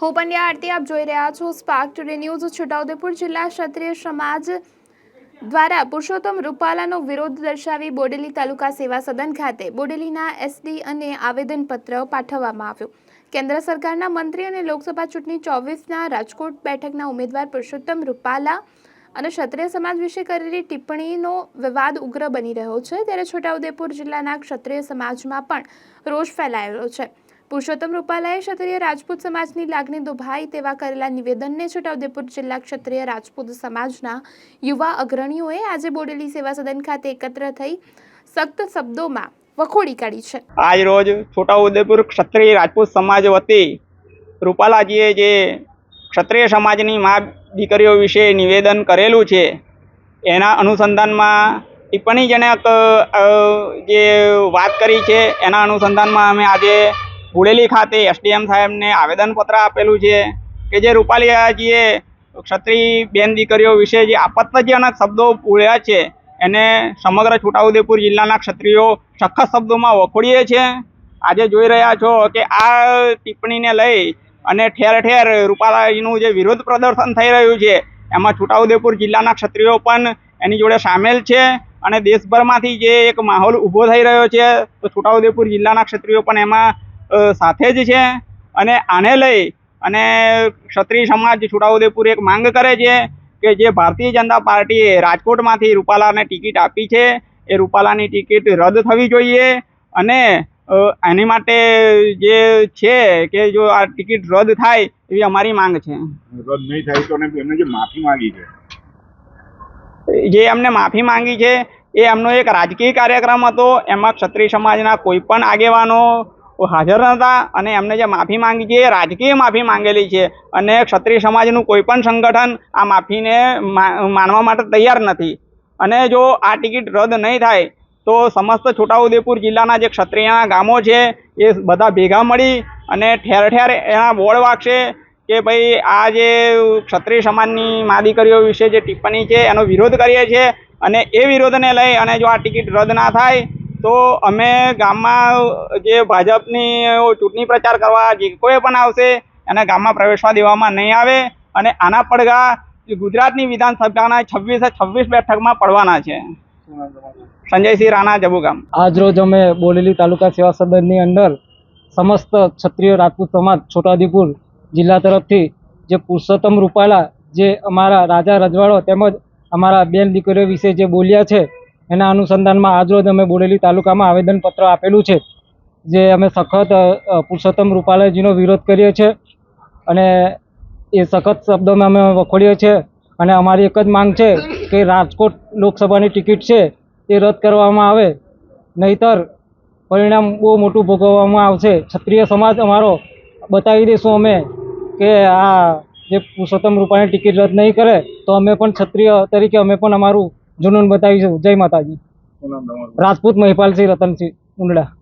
હું પંડ્યા આરતી, આપ જોઈ રહ્યા છો સ્પાર્ક ટુડે ન્યૂઝ છોટાઉદેપુર જિલ્લા ક્ષત્રિય સમાજ દ્વારા પુરુષોત્તમ રૂપાલાનો વિરોધ દર્શાવી બોડેલી તાલુકા સેવા સદન ખાતે બોડેલીના એસડી અને આવેદનપત્ર પાઠવવામાં આવ્યું. કેન્દ્ર સરકારના મંત્રી અને લોકસભા ચૂંટણી ચોવીસના રાજકોટ બેઠકના ઉમેદવાર પુરુષોત્તમ રૂપાલા અને ક્ષત્રિય સમાજ વિશે કરેલી ટિપ્પણીનો વિવાદ ઉગ્ર બની રહ્યો છે, ત્યારે છોટાઉદેપુર જિલ્લાના ક્ષત્રિય સમાજમાં પણ રોષ ફેલાયેલો છે. પુરુષોત્તમ રૂપાલાએ ક્ષત્રિય રાજપૂત સમાજની લાગણી દુભાઈ તેવા કરેલા નિવેદનને છોટાઉદેપુર જિલ્લા ક્ષત્રિય રાજપૂત સમાજના યુવા અગ્રણીઓએ આજે બોડેલી સેવા સદન ખાતે એકત્ર થઈ સખ્ત શબ્દોમાં વખોડી કાઢી છે. આજ રોજ છોટાઉદેપુર ક્ષત્રિય રાજપૂત સમાજ વતી રૂપાલાજીએ જે ક્ષત્રિય સમાજની મા દીકરીઓ વિશે નિવેદન કરેલું છે, એના અનુસંધાનમાં ટિપ્પણીજનક જે વાત કરી છે, એના અનુસંધાનમાં અમે આજે બુડેલી ખાતે એસડીએમ સાહેબને આવેદનપત્ર આપેલું છે કે જે રૂપાલીયાજીએ ક્ષત્રિય બેન દીકરીઓ વિશે જે આપત્તિજનક શબ્દો બોલ્યા છે, એને સમગ્ર છોટાઉદેપુર જિલ્લાના ક્ષત્રિયો સખત શબ્દોમાં વખોડીએ છે. આજે જોઈ રહ્યા છો કે આ ટિપ્પણીને લઈ અને ઠેર ઠેર રૂપાલાજીનું જે વિરોધ પ્રદર્શન થઈ રહ્યું છે, એમાં છોટાઉદેપુર જિલ્લાના ક્ષત્રિયો પણ એની જોડે સામેલ છે અને દેશભરમાંથી જે એક માહોલ ઊભો થઈ રહ્યો છે, તો છોટાઉદેપુર જિલ્લાના ક્ષત્રિયો પણ એમાં સાથે જ છે અને આને લઈ અને ક્ષત્રિય સમાજ છોટાઉદેપુર એક માંગ કરે છે કે જે ભારતીય જનતા પાર્ટીએ રાજકોટમાંથી રૂપાલાને ટિકિટ આપી છે એ રૂપાલાની ટિકિટ રદ થવી જોઈએ અને એની માટે જે છે કે જો આ ટિકિટ રદ થાય એવી અમારી માંગ છે. રદ નહીં થાય તો એમને જે માફી માંગી છે. જે એમને માફી માંગી છે એ એમનો એક રાજકીય કાર્યક્રમ હતો એમાં ક્ષત્રિય સમાજના કોઈ પણ આગેવાનો હાજર નહોતા અને એમને જે માફી માંગી છે, એ રાજકીય માફી માંગેલી છે અને ક્ષત્રિય સમાજનું કોઈ પણ સંગઠન આ માફીને માનવા માટે તૈયાર નથી. અને જો આ ટિકિટ રદ નહીં થાય, તો સમસ્ત છોટાઉદેપુર જિલ્લાના જે ક્ષત્રિયના ગામો છે, એ બધા ભેગા મળી અને ઠેર ઠેર એના બોર્ડ વાગશે કે ભાઈ આ જે ક્ષત્રિય સમાજની મા દીકરીઓ વિશે જે ટિપ્પણી છે, એનો વિરોધ કરીએ છીએ અને એ વિરોધને લઈ અને જો આ ટિકિટ રદ ના થાય તો અમે ગામમાં જે ભાજપની ચૂંટણી પ્રચાર કરવા જે કોઈ પણ આવશે, એને ગામમાં પ્રવેશવા દેવામાં નહીં આવે અને આના પડઘા ગુજરાતની વિધાનસભાના છવ્વીસે છવ્વીસ બેઠકમાં પડવાના છે. સંજયસિંહ રાણા જબુગામ આજરોજ અમે બોલેલી તાલુકા સેવા સદનની અંદર સમસ્ત ક્ષત્રિય રાજપૂત સમાજ છોટાઉદેપુર જિલ્લા તરફથી જે પુરુષોત્તમ રૂપાલા જે અમારા રાજા રજવાડો તેમજ અમારા બેન દીકરીઓ વિશે જે બોલ્યા છે એના અનુસંધાનમાં આજરોજ અમે બોડેલી તાલુકામાં આવેદનપત્ર આપેલું છે, જે અમે સખત પુરુષોત્તમ રૂપાલાજીનો વિરોધ કરીએ છીએ અને એ સખત શબ્દોમાં અમે વખોડીએ છીએ અને અમારી એક જ માંગ છે કે રાજકોટ લોકસભાની ટિકિટ છે એ રદ કરવામાં આવે. નહીતર પરિણામ બહુ મોટું ભોગવવામાં આવશે. ક્ષત્રિય સમાજ અમારો બતાવી દઈશું અમે કે આ જે પુરુષોત્તમ રૂપાણી ટિકિટ રદ નહીં કરે તો અમે પણ ક્ષત્રિય તરીકે અમે પણ અમારું જુનૂન બતાવીશું. જય માતાજી. રાજપૂત મહિપાલસિંહ રતનસિંહ ઉંડડા